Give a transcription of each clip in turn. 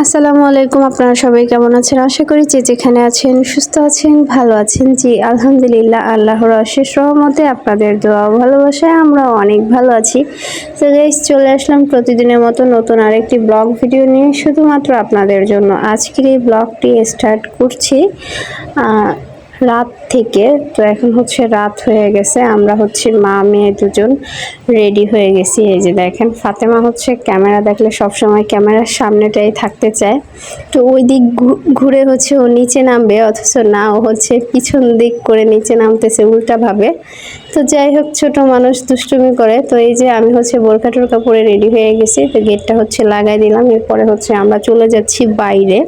আসসালামু আলাইকুম, আপনারা সবাই কেমন আছেন? আশা করি যে যেখানে আছেন, সুস্থ আছেন, ভালো আছেন। জি, আলহামদুলিল্লাহ, আল্লাহর অশেষ রহমতে আপনাদের দোয়া ভালোবাসায় আমরা অনেক ভালো আছি। তো গাইস চলে আসলাম প্রতিদিনের মতো নতুন আরেকটি ব্লগ ভিডিও নিয়ে। শুধুমাত্র আপনাদের জন্য আজকের এই ব্লগটি স্টার্ট করছি। রাত থেকে, তো এখন হচ্ছে রাত হয়ে গেছে, আমরা হচ্ছে মা, মেয়ে দুজন রেডি হয়ে গেছি। এই যে দেখেন, ফাতেমা হচ্ছে ক্যামেরা দেখলে সব সময় ক্যামেরার সামনেটাই থাকতে চায়। তো ওই দিক ঘুরে হচ্ছে ও নিচে নামবে, অথচ না, ও হচ্ছে পিছন দিক করে নিচে নামতেছে উল্টাভাবে তো যাই হোক, ছোট মানুষ দুষ্টুমি করে। তো এই যে আমি হচ্ছে বোরকা টোরকা পরে রেডি হয়ে গেছি, তো গেটটা হচ্ছে লাগাই দিলাম। এরপরে হচ্ছে আমরা চলে যাচ্ছি বাইরে।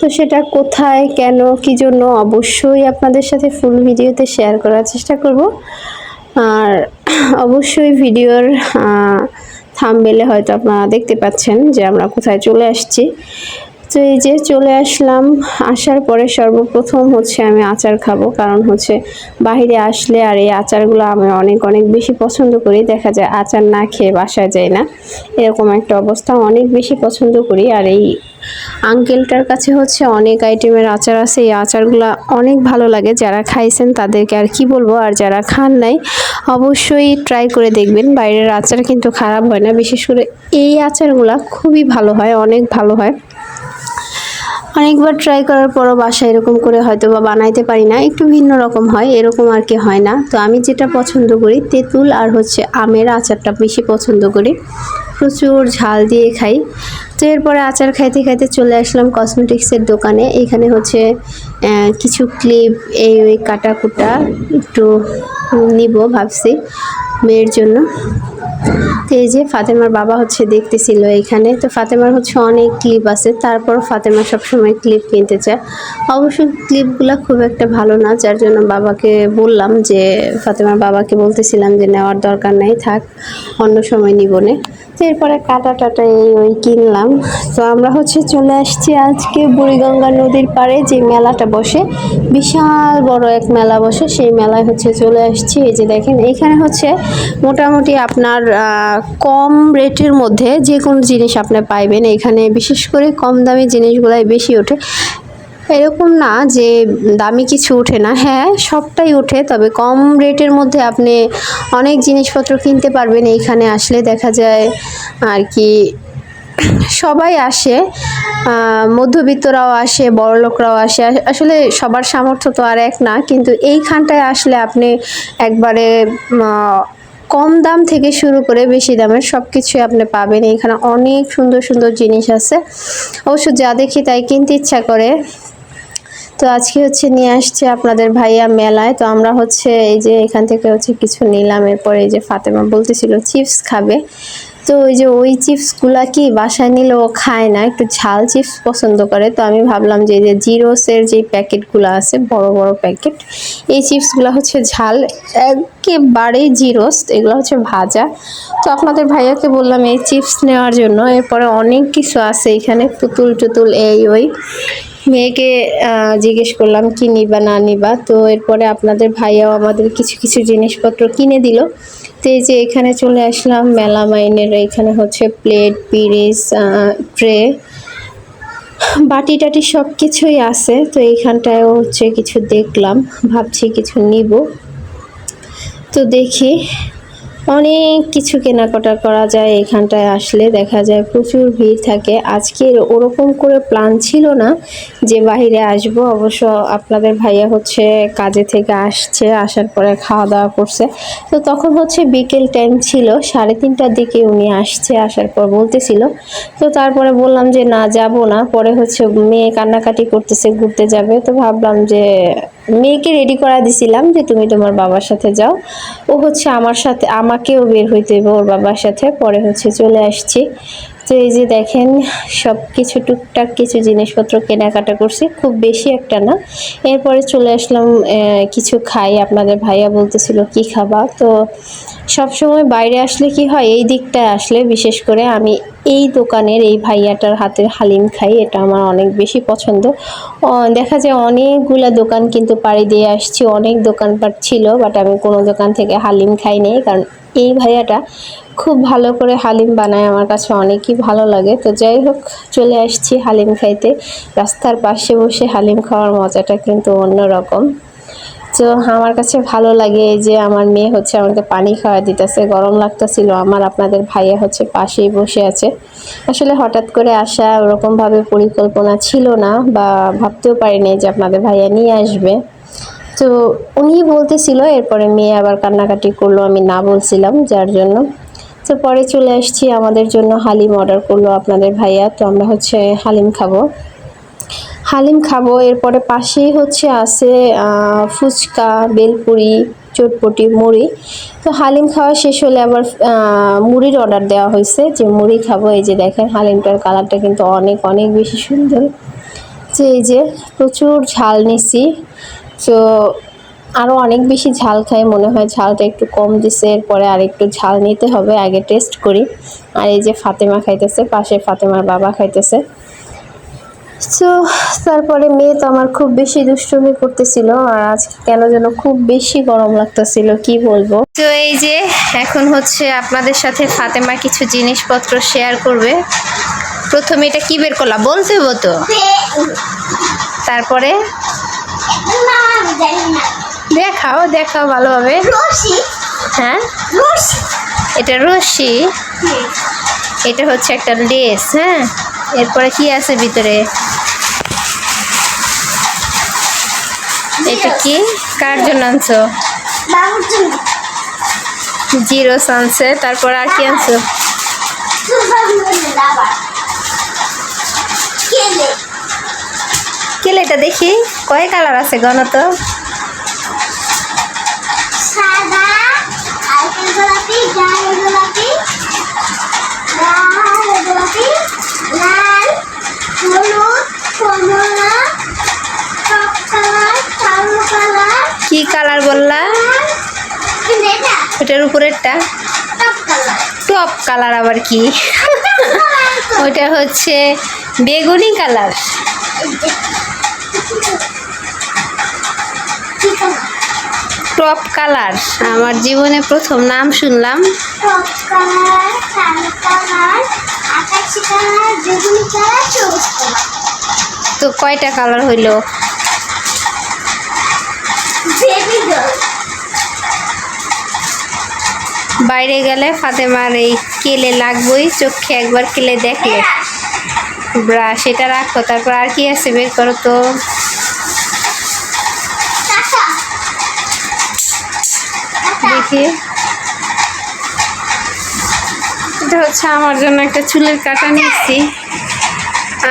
তো সেটা কোথায়, কেন, কি জন্য, অবশ্যই আপনাদের সাথে ফুল ভিডিওতে শেয়ার করার চেষ্টা করব। আর অবশ্যই ভিডিওর থামবেলে হয়তো আপনারা দেখতে পাচ্ছেন যে আমরা কোথায় চলে আসছি। তো এই যে চলে আসলাম, আসার পরে সর্বপ্রথম হচ্ছে আমি আচার খাব। কারণ হচ্ছে বাইরে আসলে আর এই আচারগুলো আমি অনেক অনেক বেশি পছন্দ করি। দেখা যায় আচার না খেয়ে বাসায় যায় না। এরকম একটা অবস্থা, অনেক বেশি পছন্দ করি। আর এই আঙ্কেলটার কাছে হচ্ছে অনেক আইটেমের আচার আছে। এই আচারগুলো অনেক ভালো লাগে। যারা খাইছেন তাদেরকে আর কি বলব? আর যারা খান নাই, অবশ্যই ট্রাই করে দেখবেন। বাইরের আচার কিন্তু খারাপ হয় না। বিশেষ করে এই আচারগুলো খুবই ভালো হয়, অনেক ভালো হয়। অনেকবার ট্রাই করার পরও বাসায় এরকম করে হয়তো বা বানাইতে পারি না। একটু ভিন্ন রকম হয়, এরকম আর কি হয় না। তো আমি যেটা পছন্দ করি, তেঁতুল আর হচ্ছে আমের আচারটা বেশি পছন্দ করি। প্রচুর ঝাল দিয়ে খাই। তো এরপরে আচার খাইতে খাইতে চলে আসলাম কসমেটিক্সের দোকানে। এখানে হচ্ছে কিছু ক্লিপ এই ওই কাটা কুটা একটু নিব ভাবছি মেয়ের জন্য। তো এই যে ফাতেমার বাবা হচ্ছে দেখতেছিল এখানে। তো ফাতেমার হচ্ছে অনেক ক্লিপ আছে, তারপর ফাতেমা সবসময় ক্লিপ কিনতে চায়। অবশ্য ক্লিপগুলো খুব একটা ভালো না, যার জন্য বাবাকে বললাম যে, ফাতেমার বাবাকে বলতেছিলাম যে, নেওয়ার দরকার নেই, থাক, অন্য সময় নিবনে এরপরে কাটা টাটা এই ওই কিনলাম। তো আমরা হচ্ছে চলে আসছি আজকে বুড়িগঙ্গা নদীর পাড়ে যে মেলাটা বসে। বিশাল বড় এক মেলা বসে, সেই মেলায় হচ্ছে চলে আসছি। এই যে দেখেন, এখানে হচ্ছে মোটামুটি আপনার কম রেটের মধ্যে যে কোনো জিনিস আপনি পাইবেন। এখানে বিশেষ করে কম দামি জিনিসগুলাই বেশি ওঠে। এরকম না যে দামি কিছু ওঠে না। হ্যাঁ সবটাই ওঠে, তবে কম রেটের মধ্যে আপনি অনেক জিনিসপত্র কিনতে পারবেন এইখানে আসলে দেখা যায় আর কি। সবাই আসে মধ্যবিত্তরাও আসে, বড় লোকরাও আসে। আসলে সবার সামর্থ্য তো আর এক না, কিন্তু এইখানটায় আসলে আপনি একবারে কম দাম থেকে শুরু করে বেশি দামের সব কিছুই আপনি পাবেন। এখানে অনেক সুন্দর সুন্দর জিনিস আছে। অবশ্য যা দেখি তাই কিনতে ইচ্ছা করে। তো আজকে হচ্ছে নিয়ে আসছে আপনাদের ভাইয়া মেলায়। তো আমরা হচ্ছে এই যে এখান থেকে হচ্ছে কিছু নিলাম। এরপরে এই যে ফাতেমা বলতেছিল, চিপস খাবে। তো ওই যে ওই চিপসগুলা কি বাসায় নিলে ও খায় না? একটু ঝাল চিপস পছন্দ করে। তো আমি ভাবলাম যে যে জিরোসের যে প্যাকেটগুলো আছে, বড় বড় প্যাকেট, এই চিপসগুলো হচ্ছে ঝাল। একেবারেই জিরোস, এগুলো হচ্ছে ভাজা। তো আপনাদের ভাইয়াকে বললাম, এই চিপস নেওয়ার জন্য। এরপরে অনেক কিছু আছে এখানে, পুতুল টুতুল, এই, ওই। মেয়েকে জিজ্ঞেস করলাম, কি নিবা, না নিবা? তো এরপরে আপনাদের ভাইয়াও আমাদের কিছু কিছু জিনিসপত্র কিনে দিল। তো এই যে এখানে চলে আসলাম মেলা মাইনের এখানে হচ্ছে প্লেট, পিরিস ট্রে। বাটি টাটি সব কিছুই আছে, তো এইখানটায়ও হচ্ছে কিছু দেখলাম, ভাবছি কিছু নিব। তো দেখি অনেক কিছু কেনাকাটা করা যায় এখানটায় আসলে, দেখা যায় প্রচুর ভিড় থাকে। আজকে ওরকম করে প্ল্যান ছিল না যে বাইরে আসব, অবশ্য আপনাদের ভাইয়া হচ্ছে কাজে থেকে আসছে, আসার পরে খাওয়া দাওয়া করছে। তো তখন হচ্ছে বিকেল টাইম ছিল, সাড়ে তিনটার দিকে উনি আসছে, আসার পর বলতেছিল। তো তারপরে বললাম যে না, যাব না। পরে হচ্ছে মেয়ে কান্নাকাটি করতেছে, ঘুরতে যাবে। তো ভাবলাম যে মেয়েকে রেডি করা দিছিলাম যে তুমি তোমার বাবার সাথে যাও। ও হচ্ছে আমার সাথে আমাকেও বের হইতে হবে ওর বাবার সাথে, পরে হচ্ছে চলে আসছি। তো এই যে দেখেন সব কিছু টুকটাক কিছু জিনিসপত্র কেনাকাটা করছি, খুব বেশি একটা না। এরপরে চলে আসলাম কিছু খাই। আপনাদের ভাইয়া বলতেছিল, কি খাবা? তো সব সময় বাইরে আসলে কি হয়, এই দিকটায় আসলে, বিশেষ করে আমি এই দোকানের এই ভাইয়াটার হাতের হালিম খাই, এটা আমার অনেক বেশি পছন্দ। দেখা যায় অনেকগুলা দোকান কিন্তু পাড়ি দিয়ে আসছি, অনেক দোকানপাট ছিল, বাট আমি কোনো দোকান থেকে হালিম খাই নাই, কারণ এই ভাইয়াটা খুব ভালো করে হালিম বানায় আমার কাছে অনেকই ভালো লাগে। তো যাই হোক, চলে আসছি হালিম খাইতে। রাস্তার পাশে বসে হালিম খাওয়ার মজাটা কিন্তু অন্যরকম। তো আমার কাছে ভালো লাগে যে আমার মেয়ে হচ্ছে আমাকে পানি খাওয়া দিতেছে, গরম লাগতেছিল। আমার আপনাদের ভাইয়া হচ্ছে পাশেই বসে আছে। আসলে হঠাৎ করে আসা ওরকমভাবে পরিকল্পনা ছিল না বা ভাবতেও পারিনি যে আপনাদের ভাইয়া নিয়ে আসবে। তো উনি বলতেছিল, এরপরে মেয়ে আবার কান্নাকাটি করল, আমি না বলছিলাম, যার জন্য। তো পরে চলে আসছি, আমাদের জন্য হালিম অর্ডার করল আপনাদের ভাইয়া, তো আমরা হচ্ছে হালিম খাব। হালিম খাব, এরপরে পাশেই হচ্ছে আছে ফুচকা, বেলপুরি, চটপটি, মুড়ি। তো হালিম খাওয়া শেষ হলে আবার মুড়ির অর্ডার দেওয়া হয়েছে, যে মুড়ি খাব। এই যে দেখেন, হালিমটার কালারটা কিন্তু অনেক অনেক বেশি সুন্দর। যে এই যে প্রচুর ঝাল নিছি। তো আরও অনেক বেশি ঝাল খাই, মনে হয় ঝালটা একটু কম দিছে, এরপরে আর একটু ঝাল নিতে হবে, আগে টেস্ট করি। আর এই যে ফাতেমা খাইতেছে, পাশে ফাতেমার বাবা খাইতেছে। তো তারপরে মেয়ে তো আমার খুব বেশি দুষ্টুমি করতেছিল, আর আজ কেন যেন খুব বেশি গরম লাগতেছিল, কি বলব? তো এই যে এখন হচ্ছে আপনাদের সাথে ফাতেমা কিছু জিনিসপত্র শেয়ার করবে। প্রথমে এটা কি বের করলাম? বলতে হব তো। তারপরে দেখাও দেখাও ভালোভাবে। হ্যাঁ? এটা রশি। এটা হচ্ছে একটা লেস হ্যাঁ? এরপরে কি আছে ভিতরে? এটা কি? কার জন্য আনছো? জিরো আনছে তারপর আর কি আনছো? কেলে? এটা দেখি। কয় কালার আছে গণ তো? সাদা হালকা গোলাপি? গাঢ় গোলাপি। গাঢ় গোলাপি। লাল হলুদ কমলা টক কালার কালো কালার। কি কালার বললা? উপরেরটা? Top colour. আবার কি? ওইটা হচ্ছে বেগুনি কালার কি কালার টপ কালার। আমার জীবনে প্রথম নাম শুনলাম। তো কয়টা কালার হইল? বাইরে গেলে ফাতেমার এই কেলে লাগবই চোখে একবার কেলে দেখলে। ব্রাশ এটা রাখো তারপর আর কি আছে বের করো তো? দেখি। এটা হচ্ছে আমার জন্য একটা চুলের কাটা নিয়েছি।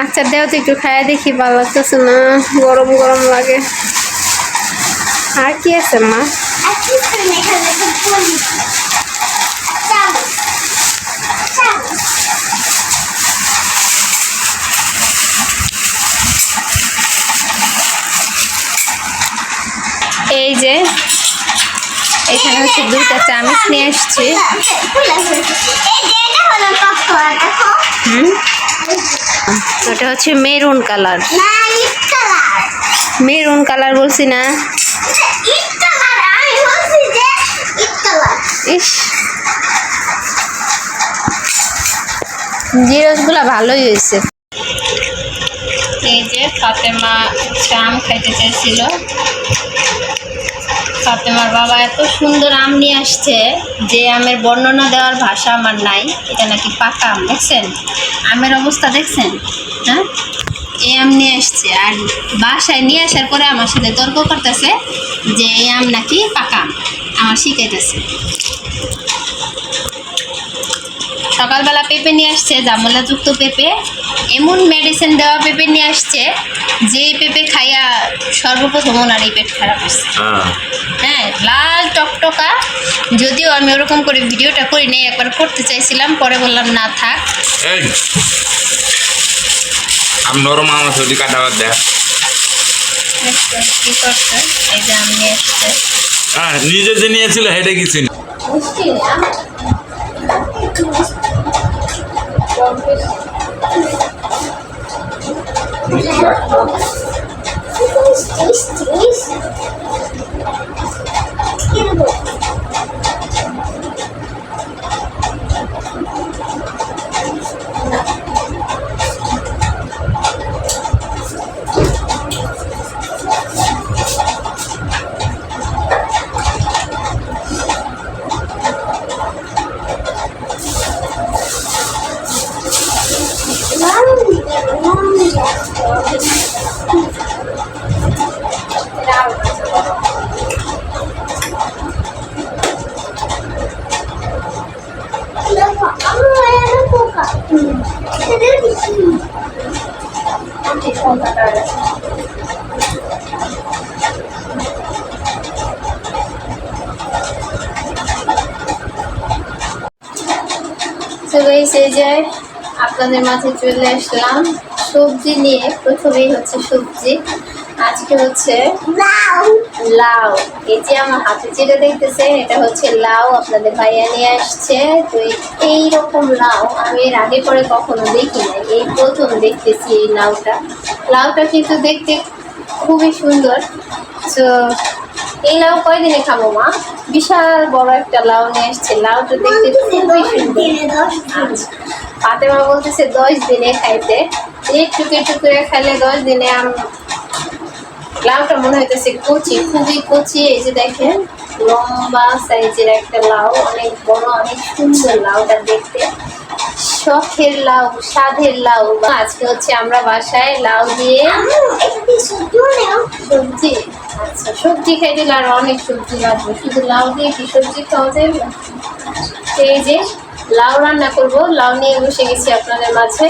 আচ্ছা দেও তো একটু খায় দেখি, ভালো লাগতেছে না। গরম গরম লাগে। আর কি আছে, মা আইসক্রিম এখানে খুব বলি চামচ চামচ এই যে এখানে হচ্ছে দুইটা চামচ নিয়ে আসছি। ওটা হচ্ছে মেরুন কালার। মেরুন কালার বলছি না। ইস। জিরোসগুলো ভালোই হয়েছে। এই যে ফাতেমা আম খাইতে চাইছিল। ফাতেমার বাবা এত সুন্দর আম নিয়ে আসছে যে আমের বর্ণনা দেওয়ার ভাষা আমার নাই। এটা নাকি পাকা আম, দেখছেন? আমের অবস্থা দেখছেন? হ্যাঁ? এই আম নিয়ে আসছে। আর বাসায় নিয়ে আসার পরে আমার সাথে তর্ক করতেছে যে এই আম নাকি পাকা আম। আমার শিখাইতেছে। সকালবেলা পেঁপে নিয়ে আসছে জামলাযুক্ত পেঁপে। এমন মেডিসিন দেওয়া পেঁপে নিয়ে আসছে যে পেঁপে খাইয়া সর্বপ্রথম ওনার এই পেট খারাপ হচ্ছে হ্যাঁ। হ্যাঁ লাল টকটকা। যদিও আমি ওরকম করে ভিডিওটা করি নাই একবার করতে চাইছিলাম পরে বললাম না থাক। আমি নরম আমার শরীর কাটা বাদ কি করছে এই যে আমি এসছে হ্যাঁ নিজে যে নিয়েছিল হেঁটে গেছি What is this? This? Terrible. এই যে আপনাদের মাঝে চলে আসলাম। সবজি নিয়ে প্রথমেই হচ্ছে সবজি আজকে হচ্ছে লাউ। লাউ। এই যে আমার হাতে যেটা দেখতেছেন এটা হচ্ছে লাউ। আপনাদের ভাইয়া নিয়ে আসছে। তো এই- রকম লাউ আমি এর আগে পরে কখনো দেখি নাই এই প্রথম দেখতেছি এই লাউটা। লাউটা কিন্তু দেখতে খুবই সুন্দর। তো এই লাউ কয়দিনে খাব মা? বিশাল বড় একটা লাউ নিয়ে আসছে লাউটা দেখতে খুবই সুন্দর। পাতে। ফাতেমা বলতেছে দশ দিনে খাইতে। একটু একটু করে খাইলে দশ দিনে আম লাউটা মনে হইতেছে কচি খুবই কচি। এই যে দেখেন লম্বা সাইজের একটা লাউ অনেক বড় অনেক সুন্দর লাউটা দেখতে। শখের লাউ স্বাদের লাউ। আজকে হচ্ছে আমরা বাসায় লাউ দিয়ে সবজি। আচ্ছা সবজি খাইতে আর অনেক সবজি লাগবে। শুধু লাউ দিয়ে কি সবজি খাওয়া যায়? এই যে, লাউ রান্না করব। লাউ নিয়ে বসে গেছি আপনাদের মাঝে।